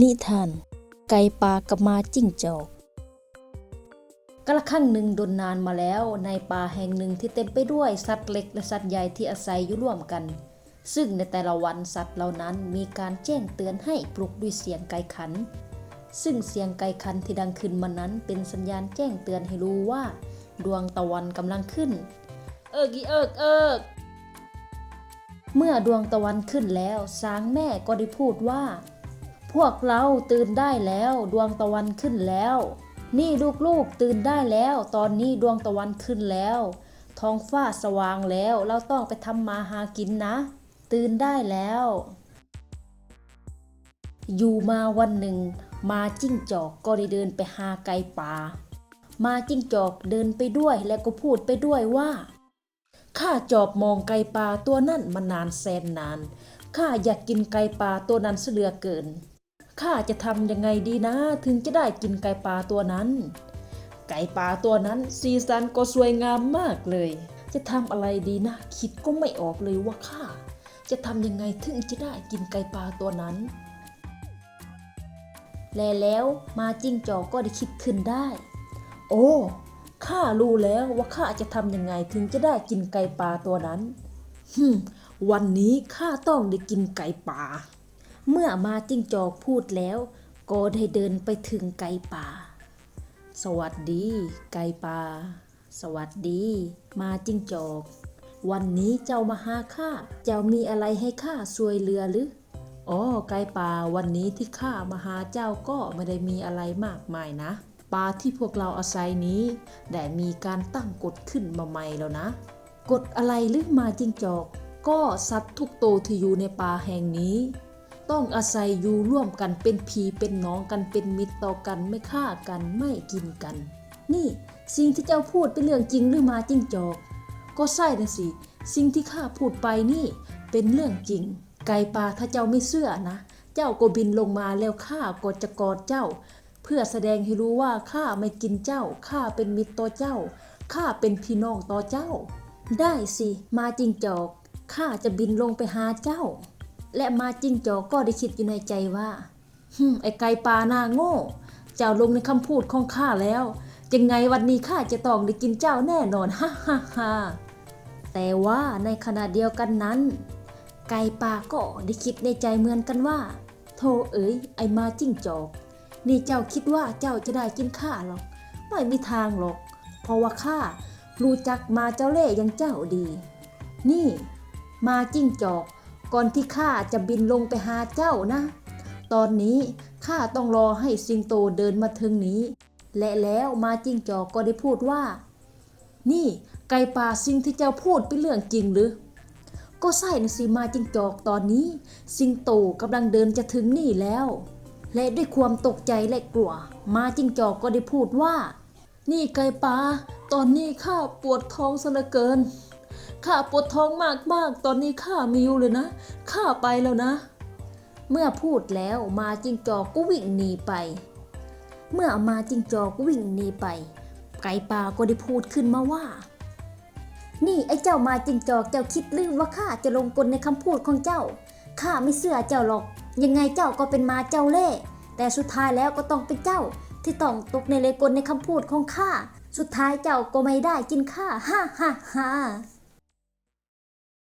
นิทาน ไก่ป่ากับมาจิ้งจอกกระครั้งหนึ่งดนนานมาแล้วในป่าแห่งหนึ่งที่เต็มไปด้วยสัตว์เล็กและสัตว์ใหญ่ที่อาศัยอยู่ร่วมกัน ซึ่งในแต่ละวันสัตว์เหล่านั้นมีการแจ้งเตือนให้ปลุกด้วยเสียงไก่ขัน ซึ่งเสียงไก่ขันที่ดังขึ้นมานั้นเป็นสัญญาณแจ้งเตือนให้รู้ว่า ดวงตะวันกำลังขึ้น เอิกอีเอิกเอิกเมื่อดวงตะวันขึ้นแล้ว สางแม่ก็ได้พูดว่า พวกเราตื่นได้แล้วดวงตะวันขึ้นแล้ว นี่ลูกๆตื่นได้แล้ว ตอนนี้ดวงตะวันขึ้นแล้ว ท้องฟ้าสว่างแล้ว เราต้องไปทำมาหากินนะ ตื่นได้แล้ว อยู่มาวันหนึ่ง มาจิ้งจอกก็ได้เดินไปหาไก่ป่า มาจิ้งจอกเดินไปด้วยและก็พูดไปด้วยว่าข้าจอบมองไก่ป่าตัวนั่นมานานแสนนานข้าอยากกินไก่ป่าตัวนั้นเสลือเกิน ข้าจะทำยังไงดีนะ ถึงจะได้กินไก่ป่าตัวนั้น ไก่ป่าตัวนั้นสีสันก็สวยงามมากเลย จะทำอะไรดีนะ คิดก็ไม่ออกเลยว่าข้าจะทำยังไงถึงจะได้กินไก่ป่าตัวนั้น และแล้วมาจิ้งจอกก็ได้คิดขึ้นได้ โอ้ข้ารู้แล้วว่าข้าจะทำยังไงถึงจะได้กินไก่ป่าตัวนั้นฮึวันนี้ข้าต้องได้กินไก่ป่า เมื่อมาจิ้งจอกพูดแล้ว ก็ได้เดินไปถึงไก่ป่า สวัสดี ไก่ป่า สวัสดี มาจิ้งจอก วันนี้เจ้ามาหาข้า เจ้ามีอะไรให้ข้าช่วยเหลือหรือ อ๋อ ไก่ป่า วันนี้ที่ข้ามาหาเจ้าก็ไม่ได้มีอะไรมากมายนะ ป่าที่พวกเราอาศัยนี้ได้มีการตั้งกฎขึ้นมาใหม่แล้วนะ กฎอะไรหรือมาจิ้งจอก ก็สัตว์ทุกโตวที่อยู่ในป่าแห่งนี้ ต้องอาศัยอยู่ร่วมกันเป็นผีเป็นน้องกันเป็นมิตรต่อกันไม่ฆ่ากันไม่กินกัน นี่สิ่งที่เจ้าพูดเป็นเรื่องจริงหรือมาจิงจอก ก็ใช่นะสิสิ่งที่ข้าพูดไปนี่ เป็นเรื่องจริง ไก่ป่าถ้าเจ้าไม่เชื่อนะ เจ้าก็บินลงมาแล้วข้าก็จะกอดเจ้า เพื่อแสดงให้รู้ว่าข้าไม่กินเจ้าข้าเป็นมิตรต่อเจ้าข้าเป็นพี่น้องต่อเจ้า ได้สิมาจิงจอกข้าจะบินลงไปหาเจ้า และมาจิ้งจอกก็ได้คิดอยู่ในใจว่าฮึไอไก่ป่าหน้าโง่ เจ้าลงในคำพูดของข้าแล้วยังไงวันนี้ข้าจะต้องได้กินเจ้าแน่นอนฮ่าฮ่าฮ่าแต่ว่าในขณะเดียวกันนั้น ไก่ป่าก็ได้คิดในใจเหมือนกันว่า โธ่เอ๋ยไอมาจิ้งจอก นี่เจ้าคิดว่าเจ้าจะได้กินข้าหรอก ไม่มีทางหรอก เพราะว่าข้ารู้จักมาเจ้าเล่ย่างเจ้าดี นี่ มาจิ้งจอก ก่อนที่ข้าจะบินลงไปหาเจ้านะ ตอนนี้ข้าต้องรอให้สิงโตเดินมาถึงนี้ และแล้วมาจิ้งจอกก็ได้พูดว่า นี่ไก่ป่าสิ่งที่เจ้าพูดเป็นเรื่องจริงหรือ ก็ใช่นะสิมาจิ้งจอกตอนนี้ สิงโตกำลังเดินจะถึงนี่แล้ว และด้วยความตกใจและกลัว มาจิ้งจอกก็ได้พูดว่า นี่ไก่ป่าตอนนี้ข้าปวดท้องซะเหลือเกิน ข้าปวดท้องมากๆตอนนี้ข้ามีอยู่เลยนะ ข้าไปแล้วนะ เมื่อพูดแล้วมาจิงจอกก็วิ่งหนีไป เมื่อมาจิงจอกวิ่งหนีไป ไก่ป่าก็ได้พูดขึ้นมาว่า นี่ไอ้เจ้ามาจิงจอกเจ้าคิดลืมว่าข้าจะลงกลในคำพูดของเจ้า ข้าไม่เชื่อเจ้าหรอก ยังไงเจ้าก็เป็นมาเจ้าเล่แต่สุดท้ายแล้วก็ต้องเป็นเจ้า ที่ต้องตกในเลกลในคำพูดของข้า สุดท้ายเจ้าก็ไม่ได้กินข้า ฮ่าฮ่าฮ่า